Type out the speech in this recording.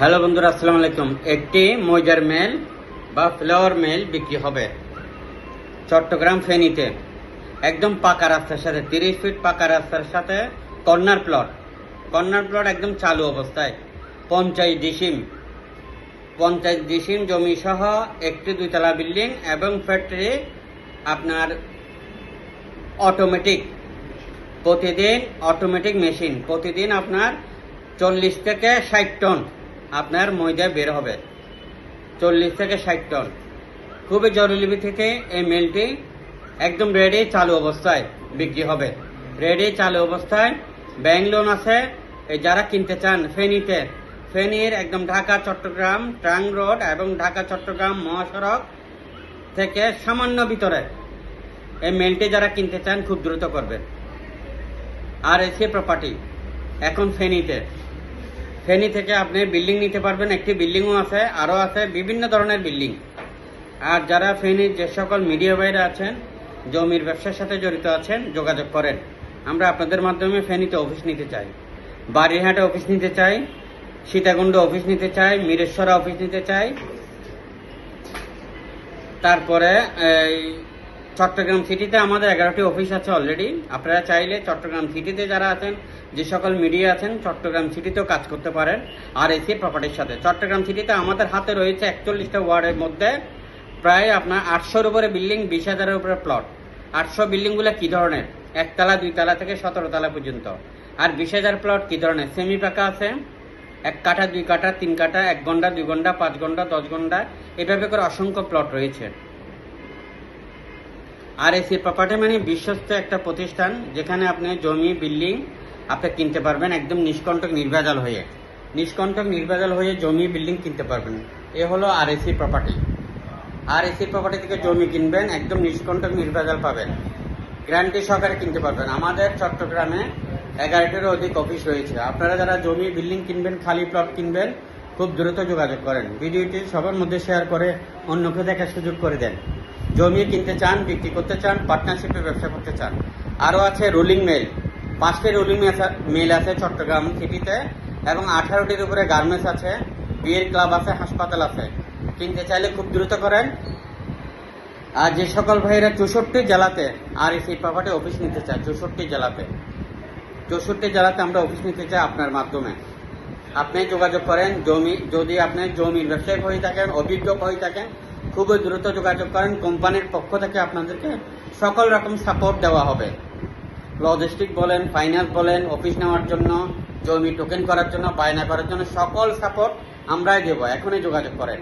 Hello বন্ধুরা, আসসালামু আলাইকুম। একটি ময়দার মেল বা ফ্লাওয়ার মেল বিক্রি হবে চট্টগ্রাম ফেনীতে। একদম পাকা রাস্তার সাথে, তিরিশ ফিট পাকা রাস্তার সাথে কর্নার প্লট। কর্নার প্লট একদম চালু অবস্থায়। পঞ্চাশ ডিসিম। পঞ্চায়েত ডিসিম জমি সহ একটি দুইতলা বিল্ডিং এবং ফ্যাক্টরি আপনার অটোমেটিক। প্রতিদিন অটোমেটিক মেশিন। প্রতিদিন আপনার চল্লিশ থেকে ষাট টন। আপনার ময়দা বের হবে। চল্লিশ থেকে ষাট টন। খুবই জরুরি ভিত্তিতে এই মিলটি একদম রেডি চালু অবস্থায় বিক্রি হবে। রেডি চালু অবস্থায়। ব্যাংক লোন আছে। এই যারা কিনতে চান, ফেনীতে। ফেনীর একদম ঢাকা, চট্টগ্রাম, ট্রাং রোড এবং ঢাকা, চট্টগ্রাম মহাসড়ক থেকে সামান্য ভিতরে এই মেলটি যারা কিনতে চান, খুব দ্রুত করবেন আর এসে প্রপার্টি এখন ফেনীতে। ফেনী থেকে আপনি বিল্ডিং নিতে পারবেন, একটি বিল্ডিংও আছে, আরও আছে, বিভিন্ন ধরনের বিল্ডিং। আর যারা ফেনীর যে সকল মিডিয়া বাইরে আছেন, জমির ব্যবসার সাথে জড়িত আছেন, যোগাযোগ করেন। আমরা আপনাদের মাধ্যমে ফেনীতে অফিস নিতে চাই। বাড়িরহাটে অফিস নিতে চাই, সীতাকুণ্ড অফিস নিতে চাই, মিরেশ্বরা অফিস নিতে চাই। তারপরে এই চট্টগ্রাম সিটিতে আমাদের এগারোটি অফিস আছে অলরেডি। আপনারা চাইলে চট্টগ্রাম সিটিতে যারা আছেন যে সকল মিডিয়া আছেন, চট্টগ্রাম সিটিতেও কাজ করতে পারেন, আর এসি প্রপার্টির সাথে। চট্টগ্রাম সিটিতে আমাদের হাতে রয়েছে একচল্লিশটা ওয়ার্ডের মধ্যে প্রায় আপনার আটশোর উপরে বিল্ডিং বিশ হাজারের উপরে প্লট আটশো বিল্ডিংগুলো কী ধরনের? একতলা, দুইতলা থেকে সতেরো তলা পর্যন্ত। আর বিশ হাজার প্লট কী ধরনের? সেমি পাকা আছে। এক কাঠা, দুই কাঠা, তিন কাঠা, এক ঘণ্টা, দুই ঘণ্টা, পাঁচ ঘণ্টা, দশ ঘণ্টা, এভাবে করে অসংখ্য প্লট রয়েছে। আর এসি প্রপার্টি মানে বিশ্বস্ত একটা প্রতিষ্ঠান, যেখানে আপনি জমি বিল্ডিং আপনি কিনতে পারবেন একদম নিষ্কণ্টক নির্ভেজাল হয়ে। নিষ্কণ্টক নির্ভেজাল হয়ে জমি বিল্ডিং কিনতে পারবেন। এ হলো আর এসি প্রপার্টি আর এসি প্রপার্টি থেকে জমি কিনবেন, একদম নিষ্কণ্টক নির্ভেজাল পাবেন। গ্যারান্টি সহকারে কিনতে পারবেন। আমাদের চট্টগ্রামে এগারোটিরও অধিক অফিস রয়েছে। আপনারা যারা জমি বিল্ডিং কিনবেন, খালি প্লট কিনবেন, খুব দ্রুত যোগাযোগ করেন। ভিডিওটি সবার মধ্যে শেয়ার করে অন্যকে দেখার সুযোগ করে দেন। জমি কিনতে চান, বিক্রি করতে চান পার্টনারশিপে ব্যবসা করতে চান। আরও আছে রোলিং মেল পাঁচটি রোলিং মেল আছে চট্টগ্রাম সিটিতে এবং আঠারোটির উপরে গার্মেন্টস আছে, বিয়ের ক্লাব আছে, হাসপাতাল আছে। কিনতে চাইলে খুব দ্রুত করেন। আর যে সকল ভাইয়েরা চৌষট্টি জেলাতে আর এই প্রপার্টি অফিস নিতে চায়, চৌষট্টি জেলাতে। চৌষট্টি জেলাতে আমরা অফিস নিতে চাই আপনার মাধ্যমে। আপনি যোগাযোগ করেন, জমি যদি আপনি জমির ব্যবসায়িক হয়ে থাকেন, অভিজ্ঞ হয়ে থাকেন, খুবই দ্রুত যোগাযোগ করেন। কোম্পানির পক্ষ থেকে আপনাদেরকে সকল রকম সাপোর্ট দেওয়া হবে। লজিস্টিক বলেন ফাইন্যান্স বলেন, অফিস নেওয়ার জন্য, জমি টোকেন করার জন্য, বায়না করার জন্য, সকল সাপোর্ট আমরাই দেবো। এখনই যোগাযোগ করেন।